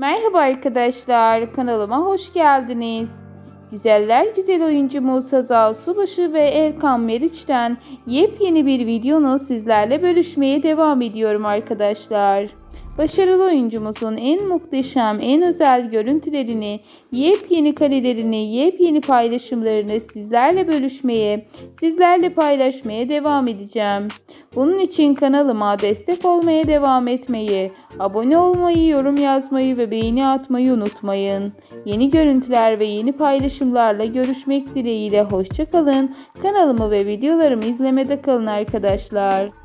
Merhaba arkadaşlar, kanalıma hoş geldiniz. Güzeller güzel oyuncumuz Hazal Subaşı ve Erkan Meriç'ten yepyeni bir videonu sizlerle bölüşmeye devam ediyorum arkadaşlar. Başarılı oyuncumuzun en muhteşem, en özel görüntülerini, yepyeni karelerini, yepyeni paylaşımlarını sizlerle bölüşmeye, sizlerle paylaşmaya devam edeceğim. Bunun için kanalıma destek olmaya devam etmeyi, abone olmayı, yorum yazmayı ve beğeni atmayı unutmayın. Yeni görüntüler ve yeni paylaşımlarla görüşmek dileğiyle hoşçakalın. Kanalımı ve videolarımı izlemede kalın arkadaşlar.